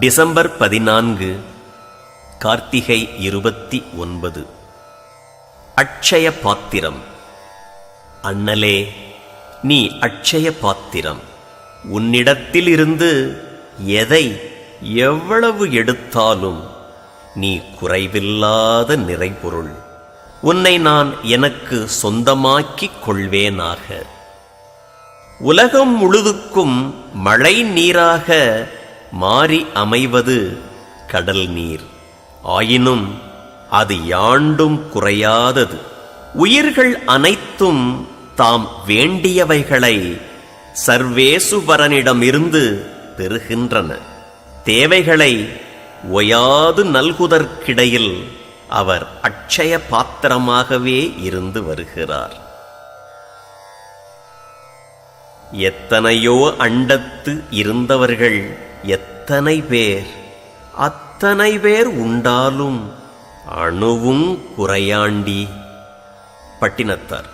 December பதினான்கு கார்த்திகை இருபத்தி ஒன்பது. அட்சய பாத்திரம். அண்ணலே நீ அட்சய பாத்திரம். உன்னிடத்திலிருந்து எதை எவ்வளவு எடுத்தாலும் நீ குறைவில்லாத நிறைபொருள். உன்னை நான் எனக்கு சொந்தமாக்கிக் கொள்வேனாக. உலகம் முழுதுக்கும் மழை நீராக மாறி அமைவது கடல் நீர். ஆயினும் அது யாண்டும் குறையாதது. உயிர்கள் அனைத்தும் தாம் வேண்டியவைகளை சர்வேசுவரனிடமிருந்து பெறுகின்றன. தேவைகளை ஒயாது நல்குதற்கிடையில் அவர் அட்சய பாத்திரமாகவே இருந்து வருகிறார். எத்தனையோ அண்டத்து இருந்தவர்கள் எத்தனை பேர் அத்தனை பேர் உண்டாலும் அணுவும் குறையாண்டி. பட்டினத்தார்